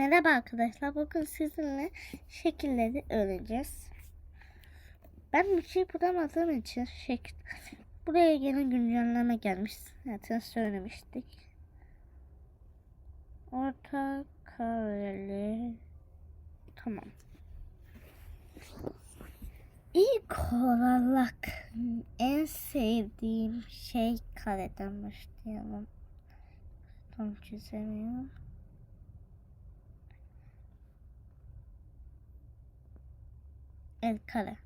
Merhaba arkadaşlar. Bugün sizinle şekilleri öğreneceğiz. Ben bir şey bulamadığım için şekil... Buraya yeni güncelleme gelmiş. Zaten söylemiştik. Orta kareli. Tamam. İlk olarak en sevdiğim şey kareden başlayalım. Tam çizemiyorum. El kare.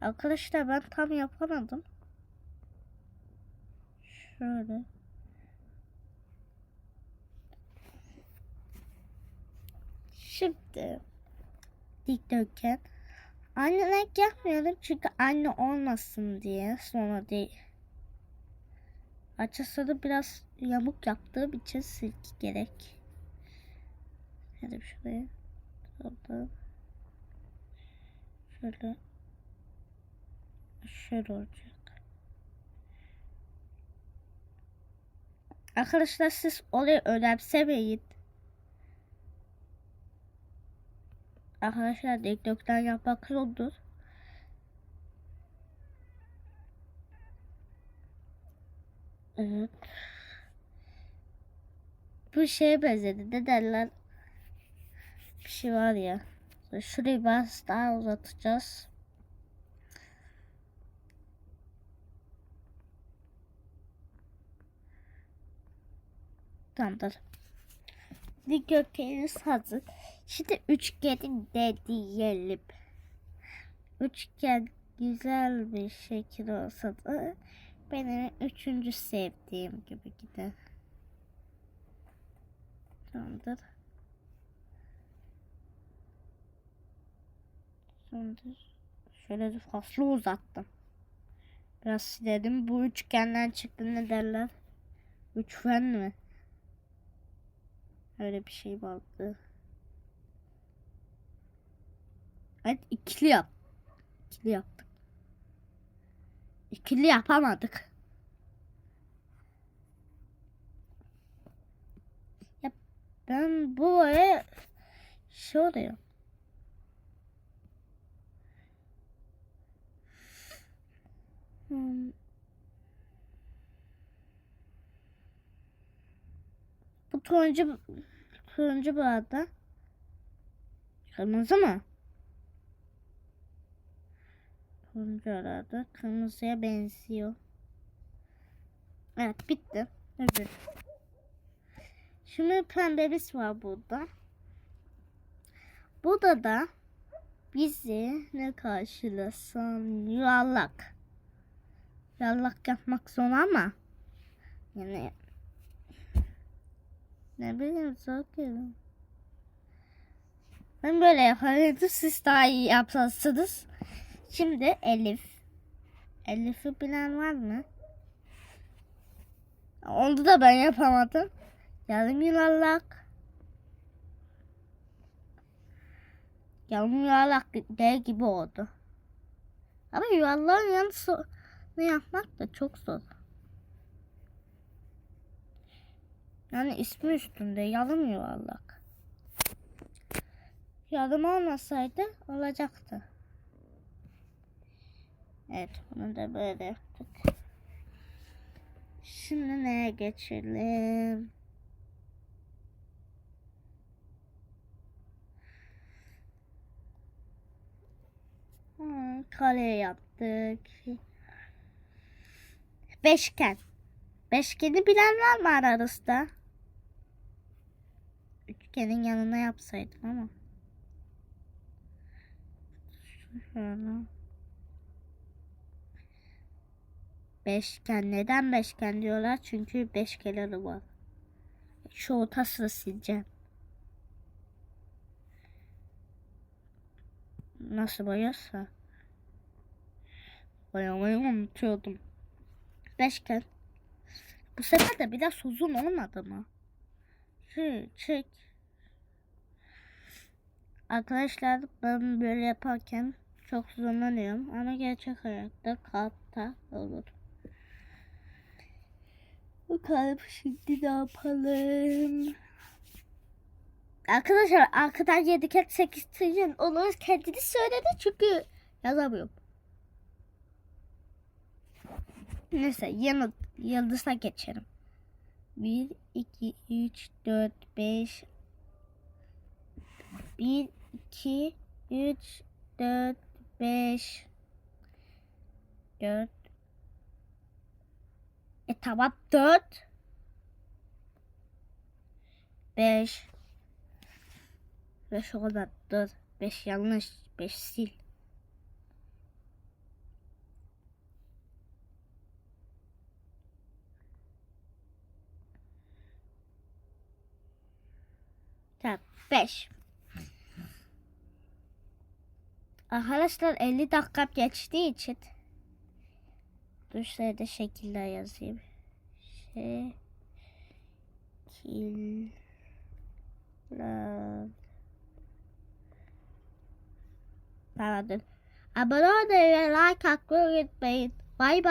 Arkadaşlar ben tam yapamadım. Şöyle. Şimdi dikdörtgen. Aynı renk yapmıyorum çünkü aynı olmasın diye sonra değil. Açısını biraz yamuk yaptığım için silgi gerek. Hadi şuraya. Tamam. Şöyle. Şöyle olacak. Arkadaşlar siz olayı önemsemeyin. Arkadaşlar dikdörtgen yapmak zordur. Evet. Bu şeye benzedi. Ne derler? Bir şey var ya. Şurayı biraz daha uzatacağız. Tamamdır. Dikdörtgenimiz hazır. Şimdi üçgeni de diyelim. Üçgen güzel bir şekil olsa da benim üçüncü sevdiğim gibi gider. Tamamdır. Tamamdır. Şöyle fazla uzattım. Biraz siledim. Bu üçgenden çıktı ne derler? Üçgen mi? Öyle bir şey vardı. Evet ikili yap. İkili yaptık. İkili yapamadık. Ya ben bu aya şey oluyor. Hmm. Bu turuncu turuncu bu arada. Kırmızı mı? Turuncu arada. Kırmızıya benziyor. Evet bitti. Öbür. Şimdi pembemiz var burada. Burada da bizi ne karşılasın? Yuvarlak. Yuvarlak yapmak zor ama yani ne bileyim zor geliyor. Ben böyle yapardım. Siz daha iyi yapsansınız. Şimdi Elif. Elif'i bilen var mı? Onu da ben yapamadım. Yarım yuvarlak. Yarım yuvarlak D gibi oldu. Ama yuvarlağın yanı ne yapmak da çok zor. Yani ismi üstünde yarım yuvarlak. Yarım olmasaydı olacaktı. Evet bunu da böyle yaptık. Şimdi neye geçelim? Hmm, kare yaptık. Beşgen. Beşgeni bilen var mı aranızda? Üçgenin yanına yapsaydım ama. Şöyle. Beşgen. Neden beşgen diyorlar? Çünkü beş kenarı var. Şu ortasını sileceğim. Nasıl boyarsa. Boyamayı unutuyordum. Beşgen. Bu sefer de biraz uzun olmadı mı? Çek. Arkadaşlar ben böyle yaparken çok zorlanıyorum ama gerçek hayatta kalpta olur. Bakalım şimdi ne yapalım? Arkadaşlar arkadan 7 kez 8 trilyon olur kendini söyledi çünkü yazamıyorum. Neyse yanı, yıldıza geçelim. 1, 2, 3, 4, 5 1, 2, 3, 4, 5 4 E tamam 4 5 5 o kadar dur 5 yanlış. 5 sil Tamam 5 Arkadaşlar 50 dakika geçtiği için Dur şuraya da şekiller yazayım. Şekiller. Pardon. Abone olmayı ve like atmayı unutmayın. Bay bay.